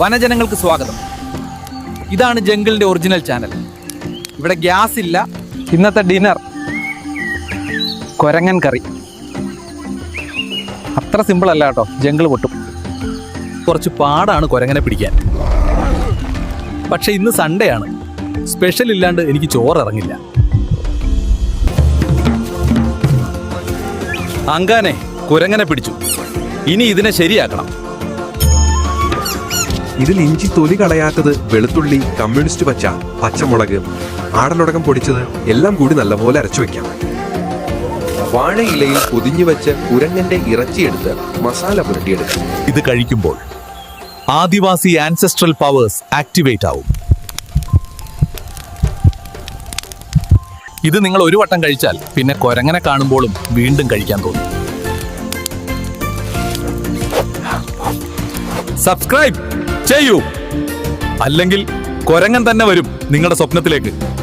വനജനങ്ങൾക്ക് സ്വാഗതം. ഇതാണ് ജംഗിളിന്റെ ഒറിജിനൽ ചാനൽ. ഇവിടെ ഗ്യാസ് ഇല്ല. ഇന്നത്തെ ഡിന്നർ കൊരങ്ങൻ കറി. അത്ര സിമ്പിൾ അല്ല കേട്ടോ. ജംഗിൾ പൊട്ടും. കുറച്ച് പാടാണ് കൊരങ്ങനെ പിടിക്കാൻ. പക്ഷെ ഇന്ന് സൺഡേ ആണ്. സ്പെഷ്യൽ ഇല്ലാണ്ട് എനിക്ക് ചോറ് ഇറങ്ങില്ല. അങ്കാനെ കുരങ്ങനെ പിടിച്ചു. ഇനി ഇതിനെ ശരിയാക്കണം. ഇതിൽ ഇഞ്ചി തൊലി കളയാത്തത് വെളുത്തുള്ളി കമ്മ്യൂണിസ്റ്റ് പച്ച പച്ചമുളക്. ആടലുടകം പൊടിച്ചത് എല്ലാം കൂടി നല്ലപോലെ അരച്ചു വെക്കാം. വാഴയിലയിൽ പൊതിഞ്ഞു വെച്ച് കുരങ്ങന്റെ ഇറച്ചിയെടുത്ത് മസാല പുരട്ടിയെടുക്കും. ഇത് കഴിക്കുമ്പോൾ ആദിവാസി ആൻസെസ്ട്രൽ പവേഴ്സ് ആക്ടിവേറ്റ് ആവും. ഇത് നിങ്ങൾ ഒരു വട്ടം കഴിച്ചാൽ പിന്നെ കൊരങ്ങനെ കാണുമ്പോഴും വീണ്ടും കഴിക്കാൻ തോന്നും. സബ്സ്ക്രൈബ് ചെയ്യൂ. അല്ലെങ്കിൽ കൊരങ്ങൻ തന്നെ വരും നിങ്ങളുടെ സ്വപ്നത്തിലേക്ക്.